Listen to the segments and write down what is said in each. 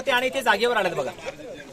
वरती आणि इथे जागेवर आलेत बघा.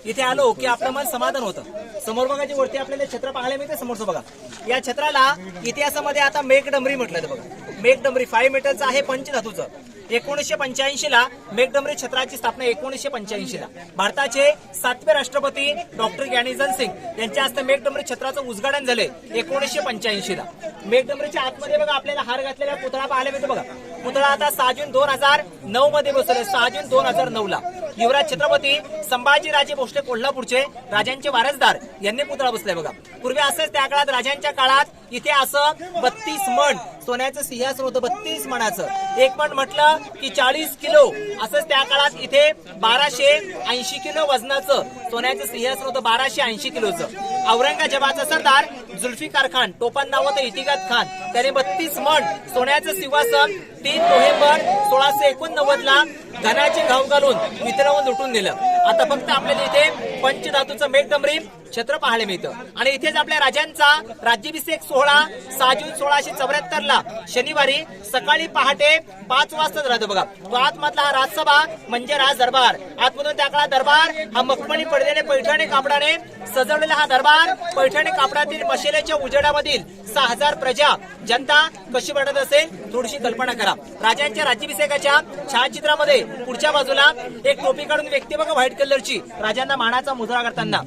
इथे आलो की आपलं मन समाधान होतं. समोर बघा जे वरती आपल्याला छत्र पाहायला मिळते समोरचं बघा. या छत्राला इतिहासामध्ये आता मेघडंबरी म्हटलं जातं बघा. मेघडंबरी फाईव्ह मीटरचं आहे पंचधातूचं. एकोणीसशे पंच्याऐंशी ला मेघडंबरी छत्राची स्थापना एकोणीसशे पंच्याऐंशी ला. भारताचे सातवे राष्ट्रपती डॉक्टर ज्ञानीजन सिंग यांच्या हस्ते मेघडमरी छत्राचं उद्घाटन झाले एकोणीसशे पंच्याऐंशी ला. मेघडमरीच्या आतमध्ये बघा आपल्याला हार घातलेला पुतळा पाहायला मिळतो बघा. पुतळा आता सहा जून दोन हजार नऊ मध्ये बसवले. सहा जून दोन हजार नऊ ला. युवराज छत्रपती संभाजीराजे भोसले कोल्हापूरचे राजांचे वारसदार यांनी पुतळा बसलाय बघा. पूर्वी असंच त्या काळात राजांच्या काळात इथे असं बत्तीस मण सोन्याचं सिंहासन होतं बत्तीस मणाचं एक मण म्हटलं की चाळीस किलो. असंच त्या काळात इथे बाराशे ऐंशी किलो वजनाचं सोन्याचं सिंहासन होतं बाराशे ऐंशी किलोचं. औरंगजेबाचा सरदार जुल्फिकार खान टोपण नाव इतिकात खान. त्याने बत्तीस मण सोन्याचं सिंहासन तीन नोव्हेंबर सोळाशे एकोणनव्वद ला धनाचे घाव घालून वितरवून लुटून दिलं आता फक्त आपल्याला इथे पंचधातूचं मेघडंबरी छत्र पाहायला मिळतं. आणि इथेच आपल्या राजांचा राज्याभिषेक सोहळा सहा जून सोळाशे चौऱ्याहत्तर ला शनिवारी सकाळी पहाटे पाच वाजताच राहतो बघा. तो आतमधला हा राजसभा म्हणजे राज दरबार आतमधून त्या काळात दरबार हा मखमणी पडलेले पैठणी कापडाने सजवलेला हा दरबार. पैठणी कापडातील मशेल्याच्या उजेडामधील सहा हजार प्रजा जनता कशी वाटत असेल थोडीशी कल्पना करा. राजांच्या राज्याभिषेकाच्या छायाचित्रामध्ये पुढच्या बाजूला एक टोपी काढून व्यक्ती बघा व्हाईट कलरची. राजांना मानाचा मुद्रा करताना.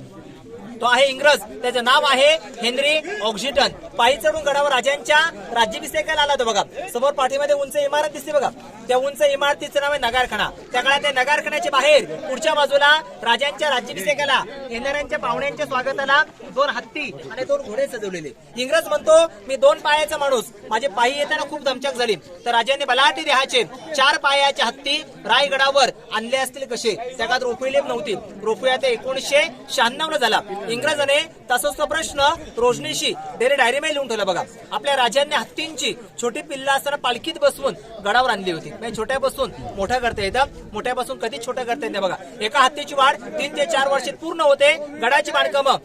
तो आहे इंग्रज. त्याचं नाव आहे हेनरी ऑक्झिटन. पायी चढून गडावर राजांच्या राज्याभिषेकाला आला तो बघा. समोर पाठीमध्ये उंच इमारत दिसते बघा. त्या उंच इमारतीचं नाव आहे नगारखाना त्या काळात त्या नगारखान्याच्या बाहेर पुढच्या बाजूला राजांच्या राज्याभिषेकाला येणाऱ्यांच्या पाहुण्यांच्या स्वागताला दोन हत्ती आणि दोन घोडे सजवलेले. इंग्रज म्हणतो मी दोन पायाचा माणूस. माझे पायी येताना खूप दमचक झाली. तर राजाने बलाटी देहाचे चार पायाचे हत्ती रायगडावर आणले असतील कसे? त्या काळात रोपवेलेप नव्हती. रोपवे आता एकोणीसशे शहाण्णव ला झाला. इंग्रजाने तसंच तो प्रश्न रोशनीशी डायरी डायरीमध्ये लिहून ठेवला बघा. आपल्या राजांनी हत्तींची छोटी पिल्ला असताना पालखीत बसवून गडावर आणली होती. म्हणजे छोट्यापासून मोठ्या करता येतं. मोठ्यापासून कधीच छोट्या करता येते बघा. एका हत्तीची वाढ तीन ते चार वर्षात पूर्ण होते. गडाची बांधकामं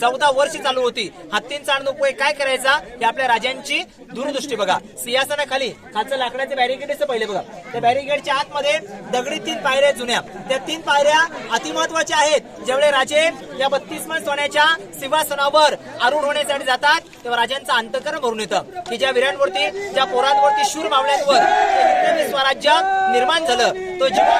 चौदा वर्ष चालू होती. हत्तींचा अनुपयोग काय करायचा? हे आपल्या राजांची दूरदृष्टी बघा. सिंहासनाखाली खालचं लाकडाचे बॅरिकेड पहिले बघा. त्या बॅरिकेडच्या आतमध्ये दगडी तीन पायऱ्या जुन्या. त्या तीन पायऱ्या अतिमहत्वाच्या आहेत. जेवढे राजे या बत्तीस मन सोन्याच्या सिंहासनावर आरूढ होण्यासाठी जातात तेव्हा राजांचं अंतकरण भरून येतं. की ज्या वीरांवरती ज्या पोरांवरती शूर मावळ्यांवर स्वराज्य निर्माण झालं तो जीवा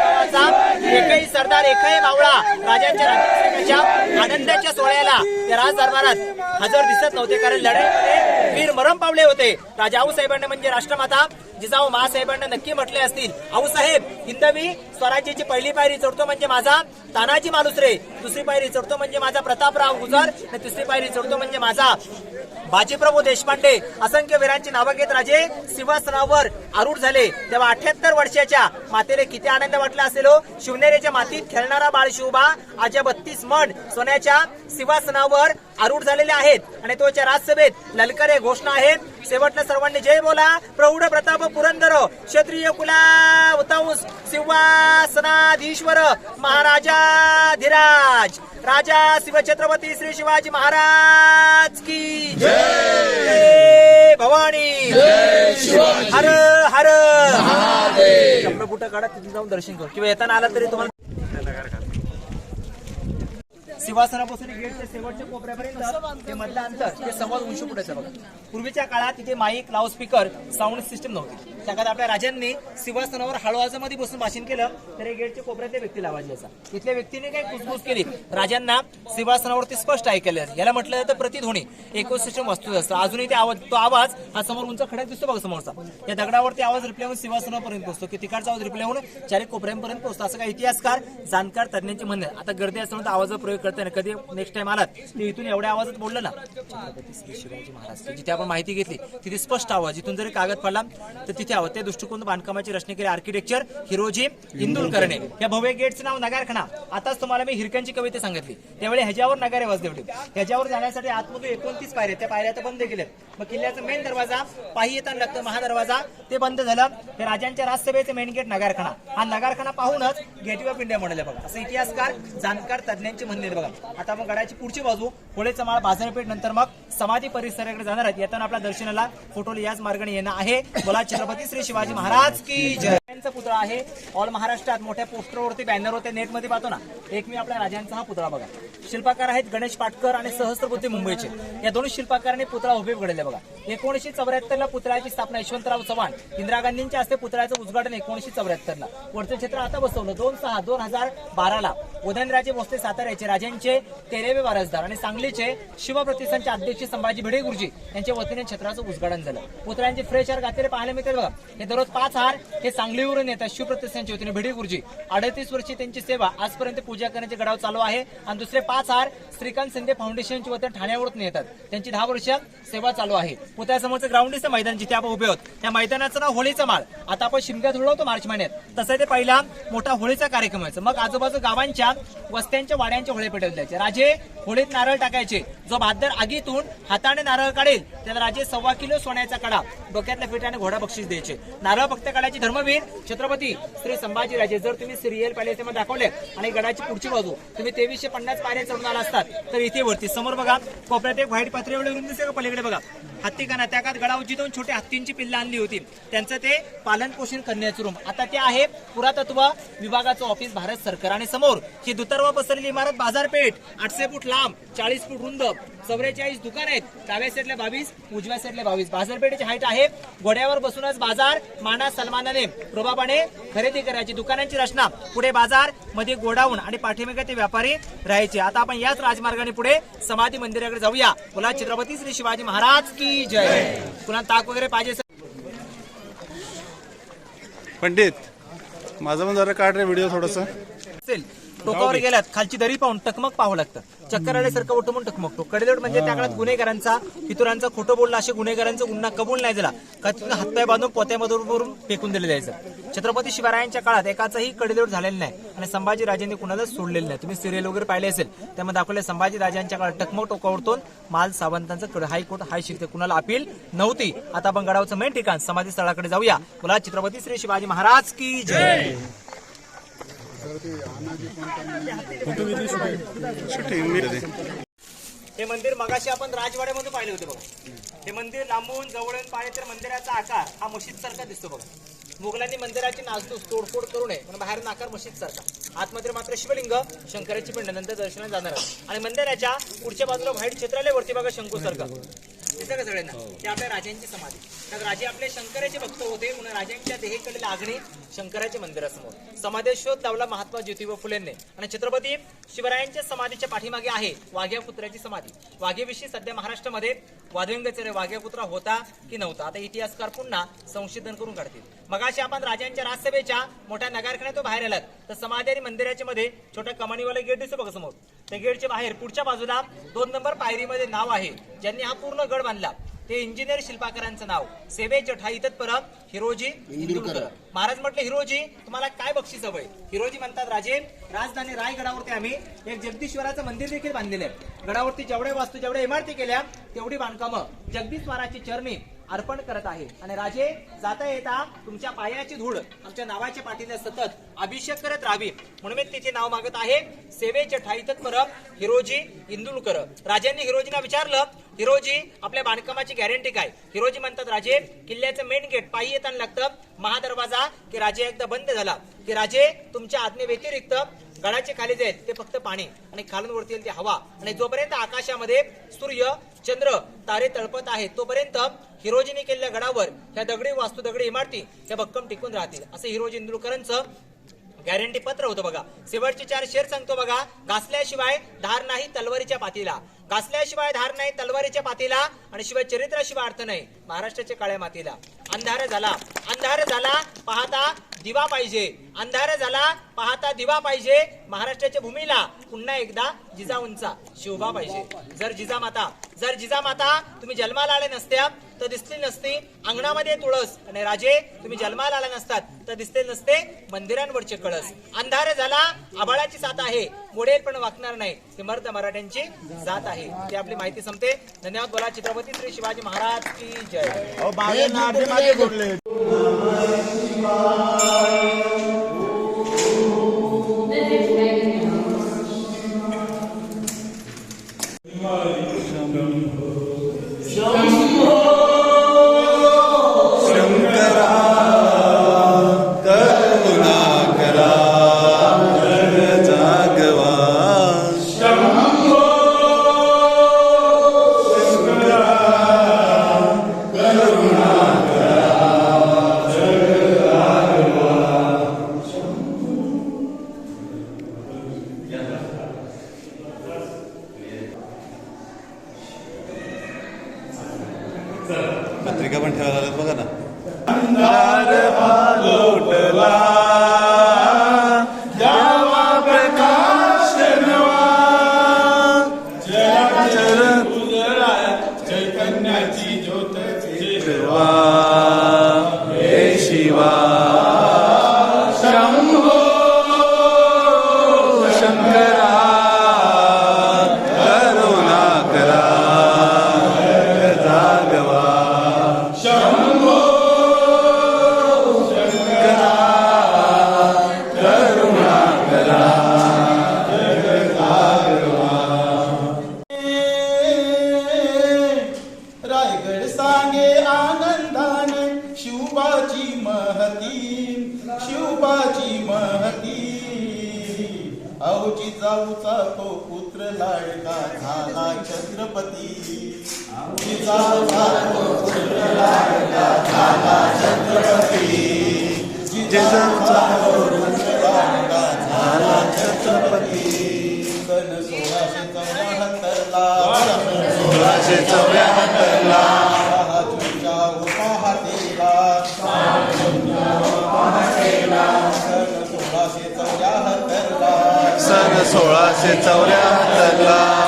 एकही सरदार एकही मावळा राजांच्या आनंदाच्या सोहळ्याला ते राज दरबारात हजर दिसत नव्हते कारण लढाईमध्ये वीर मरण पावले होते. राजा आऊसाहेबांना म्हणजे राष्ट्रमाता जिजाऊ महासाहेबांना नक्की म्हटले असतील. आऊसाहेब हिंदवी स्वराज्याची पहिली पायरी चढतो म्हणजे माझा तानाजी मालुसरे दुसरी पायरी चढतो म्हणजे माझा प्रतापराव गुजर आणि तिसरी पायरी चढतो म्हणजे माझा बाजीप्रभू देशपांडे. असंख्य वीरांची नावं घेत राजे सिंहासनावर आरूढ झाले. तेव्हा अठ्याहत्तर वर्षाच्या मातेने किती आनंद वाटला असेल? शिवनेरीच्या मातीत खेळणारा बाळ शिवबा आजच्या बत्तीस मण सोन्याच्या सिंहासनावर आरूढ झालेले आहेत. आणि तोच्या राजसभेत ललकरे घोषणा आहेत. शेवटला सर्वांनी जय बोला. प्रौढ प्रताप पुरंदर क्षत्रिय कुला उतांस सिंहासनाधीश्वर महाराजाधिराज राजा शिवछत्रपती श्री शिवाजी महाराज की जय. भवानी. हर हर. बुटा काढा तिथे जाऊन दर्शन करू. किंवा येताना आला तरी तुम्हाला सिंहासनापासून गेटच्या शेवटच्या कोपऱ्यापर्यंत ते मधलं अंतर ते सव्वा दोनशे फुटाचं बघा. पूर्वीच्या काळात तिथे माईक लाऊडस्पीकर साऊंड सिस्टम नव्हती. त्या काळात आपल्या राजांनी सिंहासनावर हळूआजामध्ये बसून भाषण केलं तर हे गेटच्या कोपऱ्यातल्या व्यक्तीला आवाज यायचा. तिथल्या व्यक्तीने काही कुसबूस केली. राजांना सिंहासनावरती स्पष्ट ऐकायला याला म्हटलं जातं प्रतिध्वनी. इकोसिस्टम वस्तू असतं. अजूनही ते आवाज तो आवाज हा समोर उंच खड्यात दिसतो बघा समोरचा. या दगडावरती आवाज रिप्लाय होऊन सिंहासनापर्यंत पोहोचतो. की तिकडचा आवाज रिप्लाय होऊन चारी कोपऱ्यांपर्यंत पोहोचतो. असं काही इतिहासकार जाणकार तज्ञांचे म्हणणं. आता गर्दी असताना आवाजाचा प्रयोग करता ना कधी नेक्स्ट टाइम आलात ते इथून एवढ्या आवाजात बोललं ना. छत्रपती श्री शिवाजी महाराज जिथे आपण माहिती घेतली तिथे स्पष्ट आवाज इथून जरी कागद पडला तर तिथे आवाज. त्या दृष्टिकोन बांधकामाची रचना केली आर्किटेक्चर हिरोजी इंदुलकरने या भव्य गेटचं नाव नगारखाना. आताच तुम्हाला मी हिरक्यांची कविता सांगितली. त्यावेळी ह्याच्यावर नगारे वाजले होते ह्याच्यावर जाण्यासाठी आतमध्ये एकोणतीस पायऱ्या त्या पायऱ्या तर बंद केल्या मग किल्ल्याचा मेन दरवाजा पायी येताना लागतं महादरवाजा ते बंद झालं. हे राजांच्या राजसभेचे मेन गेट नगारखाना. हा नगारखाना पाहूनच गेटवे ऑफ इंडिया म्हणाले बघा. असं इतिहासकार जाणकार तज्ञांचे म्हणणे बघा. बघा आता आपण गडाची पुढची बाजू होळेचा माळ बाजारपेठ नंतर मग समाधी परिसराकडे जाणार आहेत. येताना आपल्या दर्शनाला फोटोला याच मार्गाने येणं आहे. बोला छत्रपती श्री शिवाजी महाराज की जय. राजांचा पुतळा आहे. ऑल महाराष्ट्रात मोठ्या पोस्टरवरती बॅनर होते. नेटमध्ये पाहतो ना. एक मी आपल्या राजांचा हा पुतळा बघा. शिल्पकार आहेत गणेश पाटकर आणि सहस्त्रबुद्धी मुंबईचे. या दोन्ही शिल्पकारांनी पुतळा उभे घडले बघा. एकोणीसशे चौऱ्याहत्तरला पुतळ्याची स्थापना यशवंतराव चव्हाण. इंदिरा गांधींच्या हस्ते पुतळ्याचं उद्घाटन एकोणीसशे चौऱ्याहत्तरला. वरचं क्षेत्र आता बसवलं. दोन सहा दोन हजार बाराला उदयनराजे भोसले साताऱ्याचे राजांचे तेरावे वारसदार आणि सांगलीचे शिवप्रतिष्ठानचे अध्यक्ष संभाजी भिडे गुरुजी यांच्या वतीने क्षेत्राचं उद्घाटन झालं. पुतळ्यांचे फ्रेश हार घातलेले पाहायला मिळतात बघा. हे दररोज पाच हार हे सांगली सांगलीवरून येतात शिवप्रतिष्ठानच्या वतीने भिडे गुरुजी. अडतीस वर्षी त्यांची सेवा आजपर्यंत पूजा करण्याचे गडाव चालू आहे. आणि दुसरे पाच हार श्रीकांत शिंदे फाउंडेशनच्या वतीने ठाण्यावरून येतात. त्यांची दहा वर्ष सेवा चालू आहे. पुतळ्यासमोरचं ग्राउंड दिसतं मैदान जिथे आपण उभे आहोत त्या मैदानाचं नाव होळीचा माळ. आता आपण शिमग्यात होळवतो मार्च महिन्यात. तसं ते पहिला मोठा होळीचा कार्यक्रम व्हायचा मग आजूबाजू गावांच्या वस्त्यांच्या वाड्यांच्या होळी पेटवले जायचे. राजे होळीत नारळ टाकायचे. जो भादर आगीतून हाताने नारळ काढेल त्याला राजे सव्वा किलो सोन्याचा कडा डोक्यातल्या फिटाने घोडा बक्षीस द्यायचे. नारळ फक्त काढायची धर्मवीर छत्रपती श्री संभाजीराजे जर तुम्ही सिरियल पॅलेस मध्ये दाखवले आणि गडाची पुढची बाजू तुम्ही तेवीसशे पन्नास पायऱ्या चढून आला असतात तर इथे वरती समोर बघा कोपऱ्यात एक व्हाईट पात्रे एवढे दिसते का? पलीकडे बघा. हत्ती काना त्या काळात दोन छोटे हत्तींची पिल्लं आणली होती. त्यांचं ते पालन पोषण करण्याचं रूम. आता ते आहे पुरातत्व विभागाचं ऑफिस भारत सरकार आणि समोर. ही दुतर्वा पसरलेली इमारत बाजारपेठ आठशे फूट लांब चाळीस फूट रुंद चौवेचाळीस दुकान आहेत. डाव्या साईडला बावीस उजव्या साईडला बावीस. बाजारपेठेची हाईट आहे. घोड्यावर बसूनच बाजार माना सलमानाने प्रभावाने खरेदी करायची. दुकानांची रचना. पुढे बाजारमध्ये गोडाऊन आणि पाठीमागे ते व्यापारी राहायचे. आता आपण याच राजमार्गाने पुढे समाधी मंदिराकडे जाऊया. बोला छत्रपती श्री शिवाजी महाराज की जय. पुन्हा ताक वगैरे पाहिजे पंडित माझं पण जरा काढ रे व्हिडिओ थोडस. असेल. टोकावर गेल्यात खालची दरी पाहून टकमक पाहावं लागतं. चक्कर आल्यासारखं उठून टकमकतो कडेलोट म्हणजे त्या काळात गुन्हेगारांचा पितुरांचा खोटं बोललं असे गुन्हेगारांचा गुन्हा कबूल नाही झाला. का तिथून हातपाय बांधून पोत्यामधून फेकून दिले जायचं. छत्रपती शिवरायांच्या काळात एकाचाही कडेलोट झालेला नाही आणि संभाजी राजांनी कुणालाच सोडलेलं नाही. तुम्ही सिरियल वगैरे पाहिले असेल त्यामध्ये दाखवले संभाजी राजांच्या काळात टकमक टोकावरतून माल सावंतांचं कड हायकोर्ट हाय शिकते कुणाला अपील नव्हती. आता आपण गडावचं मेन ठिकाण समाधी स्थळाकडे जाऊया. बोला छत्रपती श्री शिवाजी महाराज की जय. हे मंदिर मगाशी आपण राजवाड्यामध्ये पाहिले होते बघा. हे मंदिर लांबून जवळून पाहिले तर मंदिराचा आकार हा मशीद सारखा दिसतो बघा. मुघलांनी मंदिराची नासधूस तोडफोड करू नये म्हणून बाहेरून आकार मशीद सारखा. आतमध्ये मात्र शिवलिंग शंकराची पिंड नंतर दर्शनाला जाणार आणि मंदिराच्या पुढच्या बाजूला व्हाईट क्षेत्रालय वरती बघा शंकू सारखा. दिसतं का सगळ्यांना ते आपल्या राजांची समाधी. तर राजे आपले शंकराचे भक्त होते म्हणून राजांच्या देहेकडे लागणे शंकराच्या मंदिरासमोर. समाधेश्वर लावला महात्मा ज्योतिबा फुलेंनी. आणि छत्रपती शिवरायांच्या समाधीच्या पाठीमागे आहे वाघ्या पुत्राची समाधी. वाघेविषयी सध्या महाराष्ट्रामध्ये वादविंगचे वाघ्या पुत्रा होता की नव्हता? आता इतिहासकार पुन्हा संशोधन करून काढतील. मगाशी आपण राजांच्या राजसभेच्या मोठ्या नगारखान्यातून बाहेर आलात. तर समाधी आणि मंदिराच्या मध्ये छोट्या कमानीवाला गेट दिसतो बघा समोर. त्या गेटच्या बाहेर पुढच्या बाजूला दोन नंबर पायरीमध्ये नाव आहे. ज्यांनी हा पूर्ण गड बांधला. ते इंजिनियर शिल्पाकारांचं नाव. सेवे जठाई तत्परम हिरोजी इंदुरकर महाराज म्हटले हिरोजी तुम्हाला काय बक्षीस हवंय? हिरोजी म्हणतात राजे राजधानी रायगडावरती आम्ही एक जगदीश्वराचं मंदिर देखील बांधलेलं आहे. गडावरती जेवढे वास्तू जेवढ्या इमारती केल्या तेवढी बांधकामं जगदीश महाराजची चरणी अर्पण करत आहे. आणि राजे जाता येता तुमच्या पायाची धूळ आमच्या नावाच्या पाठीला सतत अभिषेक करत राहावी. म्हणून मी तिचे नाव मागत आहे. सेवेचे ठाई तत्परम हिरोजी इंदुलकर. राजांनी हिरोजीना विचारलं हिरोजी आपल्या बांधकामाची गॅरंटी काय? हिरोजी म्हणतात राजे किल्ल्याचं मेन गेट पायी येताना लागतं. महादरवाजा की राजे एकदा बंद झाला. की राजे तुमच्या आज्ञे व्यतिरिक्त गडाचे खाली जाईल. ते फक्त पाणी आणि खालून वरती येईल ती हवा. आणि जोपर्यंत आकाशामध्ये सूर्य चंद्र तारे तळपत आहेत तोपर्यंत हिरोजीने केलेल्या गडावर ह्या दगडी वास्तू दगडी इमारती ह्या भक्कम टिकून राहतील. असं हिरोजी इंदुरकरांचं गॅरंटी पत्र होतं बघा. शेवटचे चार शेर सांगतो बघा. घासल्याशिवाय धार नाही तलवारीच्या पातीला. घासल्याशिवाय धार नाही तलवारीच्या पातीला आणि शिवाय चरित्राशिवाय अर्थ नाही महाराष्ट्राच्या काळ्या मातीला. अंधार झाला अंधार झाला पाहता दिवा पाहिजे. अंधार झाला पाहता दिवा पाहिजे महाराष्ट्राच्या भूमीला. पुन्हा एकदा जिजाऊंचा शिवबा पाहिजे. जर जिजामाता जर जिजामाता तुम्ही जन्माला आले नसत्या तर दिसली नसती अंगणामध्ये तुळस. आणि राजे तुम्ही जन्माला आला नसतात तर दिसले नसते मंदिरांवरचे कळस. अंधार झाला आबाळाची साथ आहे. मोडेल पण वाकणार नाही. समर्थ मराठ्यांची जात आहे. ती आपली माहिती संपते. धन्यवाद बोला छत्रपती श्री शिवाजी महाराज की जय. पत्रिका पण ठेवायला लागत बघा ना. सोळाशे चौऱ्याहत्तरला सोळाशे सन सोळाशे चौऱ्याहत्तरला.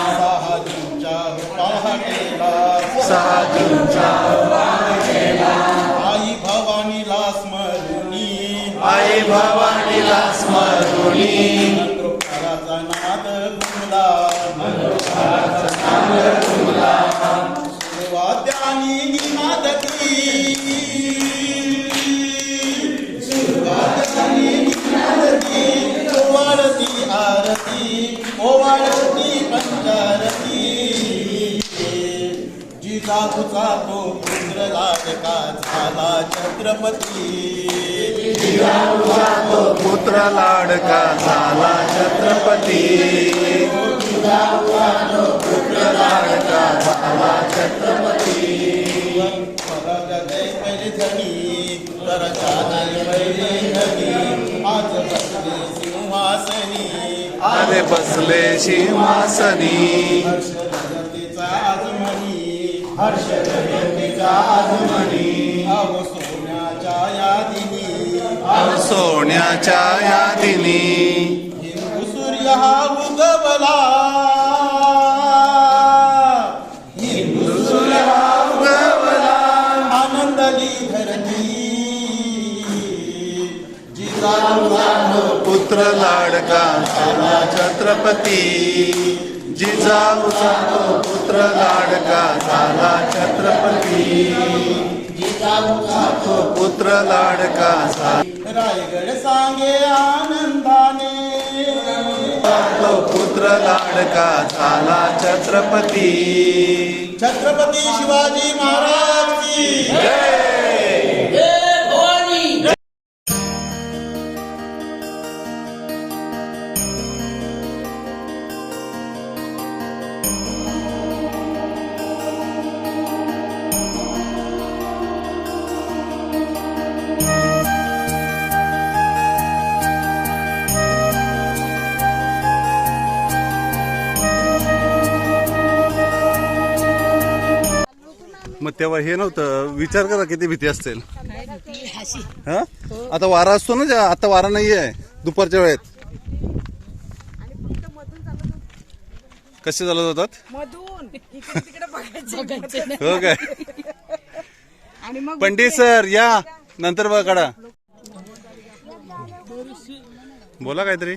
भवानीला स्मरुणी मंत्रोपचाराचा नाद घुमला वाद्यानी निनादती निनादती ओवाळती आरती ओवाळती पंचारती जिजाऊचा तो लाडका झाला छत्रपती. पुत्र लाडका झाला छत्रपती. पुत्र लाडका झाला छत्रपती स्वराज्या जय धनी स्वराज्या जय धनी आज बसले सिंहासनी. आले बसले सिंहासनी. हर्ष जनतेचा आजमनी हर्ष आजमनी अहो सोन्याच्या यादिनी। अव सोन्याच्या यादिनी। हिंदू सूर्य हा उगवला। हिंदू सूर्य हा उगवला। आनंदली धरती जिजाऊचा पुत्र लाडका छत्रपती। जिजाऊचा तो पुत्र लाडका झाला छत्रपती. जिजाऊचा तो पुत्र लाडका रायगड सांगे आनंदाने. तो पुत्र लाडका झाला छत्रपती. छत्रपती शिवाजी महाराज की. तेव्हा हे नव्हतं. विचार करा किती भीती असतील. हा? आता वारा असतो ना ज्या- आता वारा नाहीये. दुपारच्या वेळेत. कसे चालत होतात? मधून. इकडे तिकडे बघायचं. हो काय? आणि मग पंडित सर या. नंतर बघा काढा. बोला काहीतरी.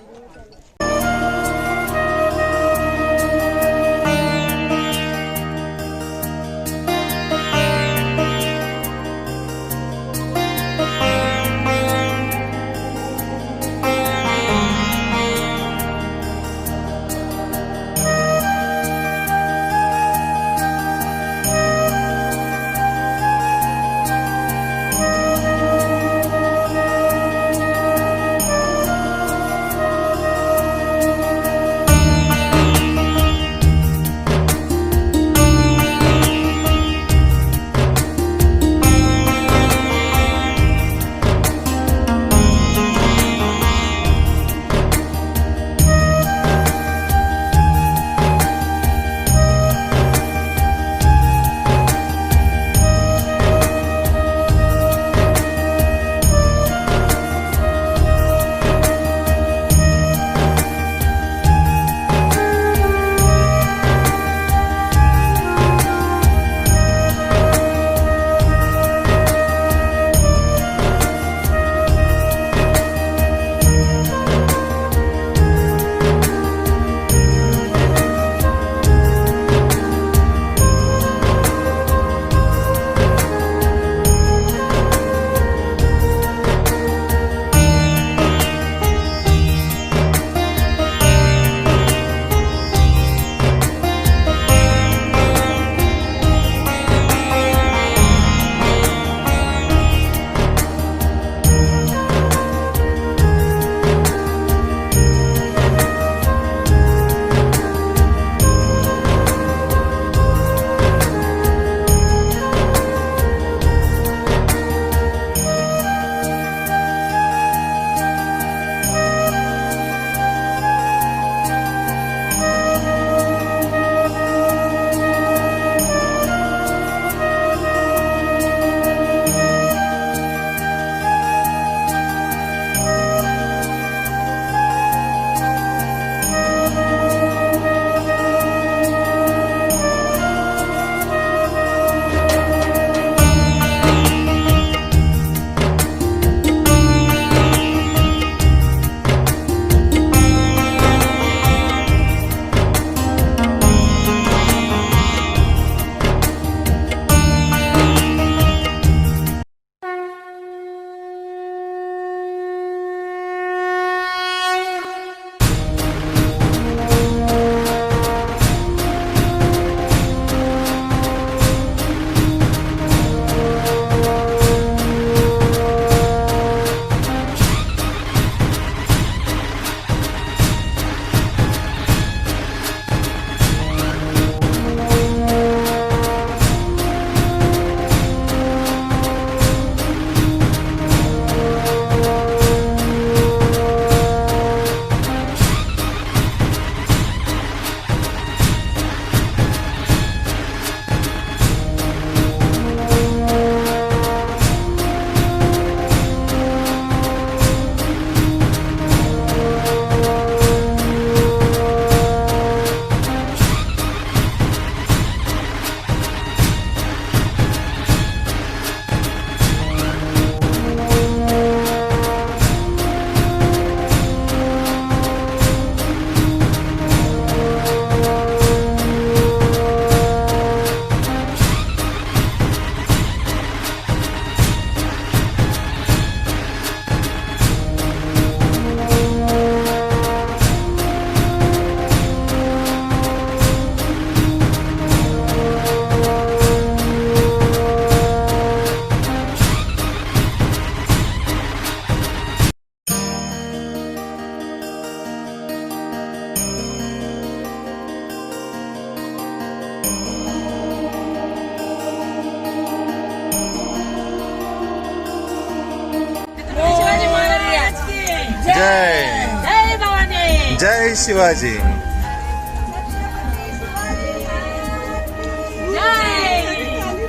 शिवाजी.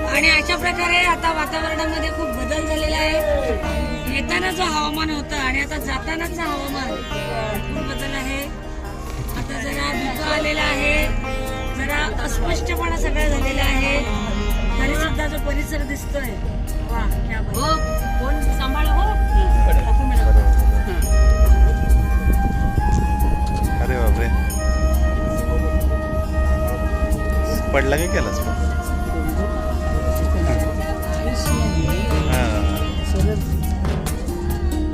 आणि अशा प्रकारे आता वातावरणामध्ये खूप बदल झालेला आहे. येताना जो हवामान होतं आणि आता जातानाचं हवामान भरपूर बदल आहे. आता जरा धुकं आलेला आहे. जरा अस्पष्टपणा सगळं झालेला आहे. तरी सुद्धा जो परिसर दिसतोय वा क्या बात. हो कोण सांभाळ हो. पडला की केलास हा.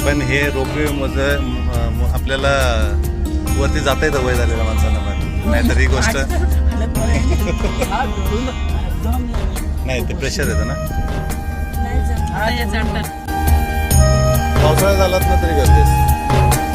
पण हे रोपवे मज आपल्याला वरती जाता येतं वय झालेल्या माणसांना पण नाहीतर ही गोष्ट नाही ते प्रेशर येतं ना. पावसाळ्यात आलात ना तरी गरजेचं